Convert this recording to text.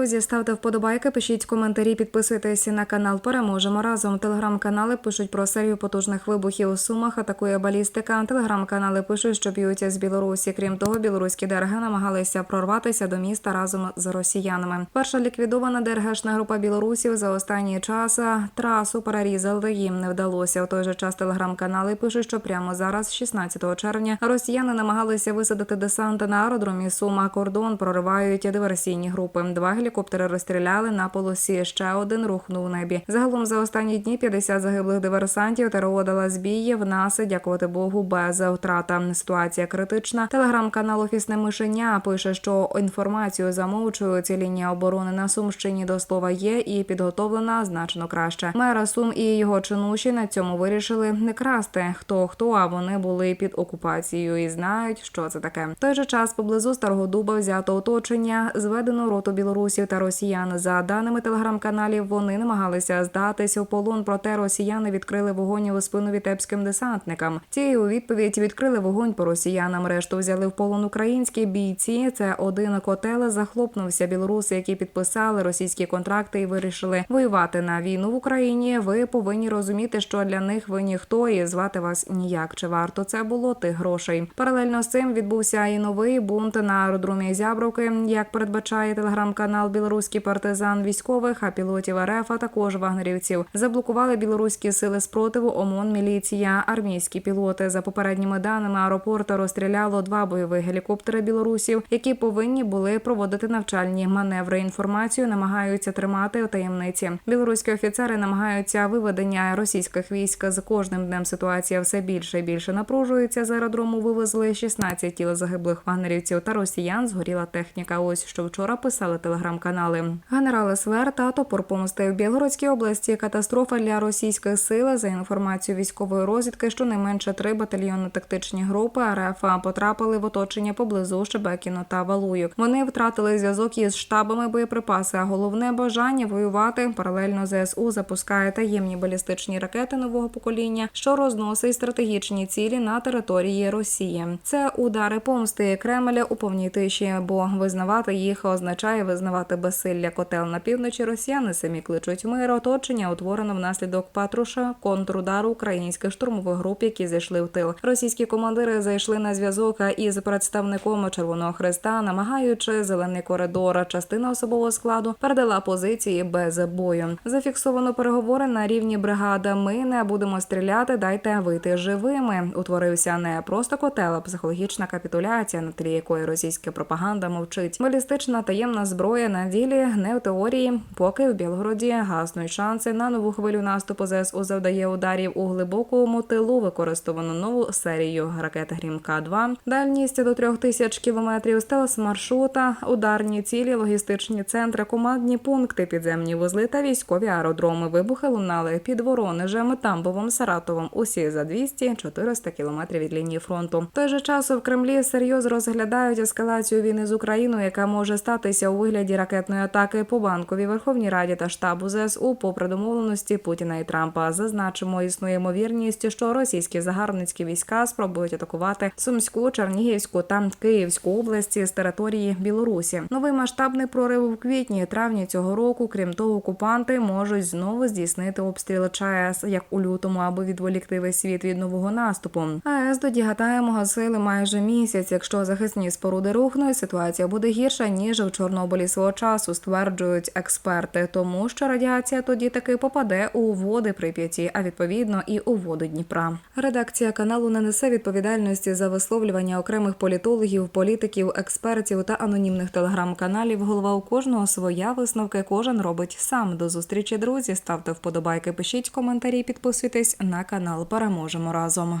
друзі, ставте вподобайки, пишіть коментарі, підписуйтесь на канал. Переможемо разом. Телеграм-канали пишуть про серію потужних вибухів у сумах. Атакує балістика. Телеграм-канали пишуть, що б'ються з Білорусі. Крім того, білоруські ДРГ намагалися прорватися до міста разом з росіянами. Перша ліквідована ДРГшна група білорусів за останній час трасу перерізали. Їм не вдалося. У той же час телеграм-канали пишуть, що прямо зараз, 16 червня, росіяни намагалися висадити десант на аеродромі Сума. Кордон проривають диверсійні групи. Два гелікоптери розстріляли на полосі. Ще один рухнув у небі. Загалом за останні дні 50 загиблих диверсантів ТРО дала збій. В нас, дякувати Богу, без втрата. Ситуація критична. Телеграм-канал Офісне мишеня пише, що інформацію замовчують. Лінія оборони на Сумщині до слова є і підготовлена значно краще. Мера Сум і його чинуші на цьому вирішили не красти. Хто хто, а вони були під окупацією і знають, що це таке. В той же час поблизу Старого Дуба взято оточення, зведено роту білорусів та росіян. За даними телеграм-каналів, вони намагалися здатися в полон, проте росіяни відкрили вогонь у спину вітебським десантникам. Ці у відповідь відкрили вогонь по росіянам. Решту взяли в полон українські бійці. Це один котел захлопнувся. Білоруси, які підписали російські контракти і вирішили воювати на війну в Україні. Ви повинні розуміти, що для них ви ніхто і звати вас ніяк. Чи варто це було тих грошей? Паралельно з цим відбувся і новий бунт на аеродромі Зябровки, як передбачає телеграм-канал Білоруський партизан військових, а пілотів РФ, а також вагнерівців. Заблокували білоруські сили спротиву, ОМОН, міліція, армійські пілоти. За попередніми даними аеропорту розстріляло два бойових гелікоптери білорусів, які повинні були проводити навчальні маневри. Інформацію намагаються тримати у таємниці. Білоруські офіцери намагаються виведення російських військ з кожним днем. Ситуація все більше і більше напружується. З аеродрому вивезли 16 тіл загиблих вагнерівців та росіян. Згоріла техніка. Ось що вчора писали телеграм-канали. Генерал СВР помсти в Білгородській області. Катастрофа для російських сил за інформацією військової розвідки. Щонайменше три батальйонно-тактичні групи РФ потрапили в оточення поблизу Шебекіно та Валуюк. Вони втратили зв'язок із штабами боєприпаси. А головне бажання воювати паралельно ЗСУ запускає таємні балістичні ракети нового покоління, що розносить стратегічні цілі на території Росії. Це удари помсти Кремля у повній тиші, бо визнавати їх означає визнавати безсилля котел на півночі. Росіяни самі кличуть мир. Оточення утворено внаслідок патруша контрудару українських штурмових груп, які зайшли в тил. Російські командири зайшли на зв'язок із представником Червоного Хреста, намагаючи зелений коридор. Частина особового складу передала позиції без бою. Зафіксовано переговори на рівні бригада. Ми не будемо стріляти. Дайте вийти живими. Утворився не просто котел, а психологічна капітуляція, на тлі якої російська пропаганда мовчить. Балістична таємна зброя на ділі не в теорії. Поки в Білгороді гаснуть шанси на нову хвилю наступу ЗСУ завдає ударів у глибокому тилу. Використовано нову серію ракет Грімка 2 дальність до трьох тисяч кілометрів, стелс маршрута, ударні цілі, логістичні центри, командні пункти, підземні вузли та військові аеродроми. Вибухи лунали під Воронежем, Тамбовом, Саратовом. Усі за 200-400 кілометрів від лінії фронту. В той же час в Кремлі серйозно розглядають ескалацію війни з Україною, яка може статися у вигляді ракетної атаки по банковій Верховній Раді та штабу ЗСУ попри домовленості Путіна і Трампа. Зазначимо, існує ймовірність, що російські загарбницькі війська спробують атакувати Сумську, Чернігівську та Київську області з території Білорусі. Новий масштабний прорив у квітні травні цього року. Крім того, окупанти можуть знову здійснити обстріли ЧАЕС як у лютому, аби відволікти весь світ від нового наступу. АЕС тоді гатаємо гасили майже місяць. Якщо захисні споруди рухнуть, ситуація буде гірша ніж в Чорнобилі свого часу, стверджують експерти, тому що радіація тоді таки попаде у води Прип'яті, а відповідно і у воду Дніпра. Редакція каналу не несе відповідальності за висловлювання окремих політологів, політиків, експертів та анонімних телеграм-каналів. Голова у кожного своя висновки. Кожен робить сам. До зустрічі, друзі. Ставте вподобайки, пишіть коментарі, підписуйтесь на канал. Переможемо разом.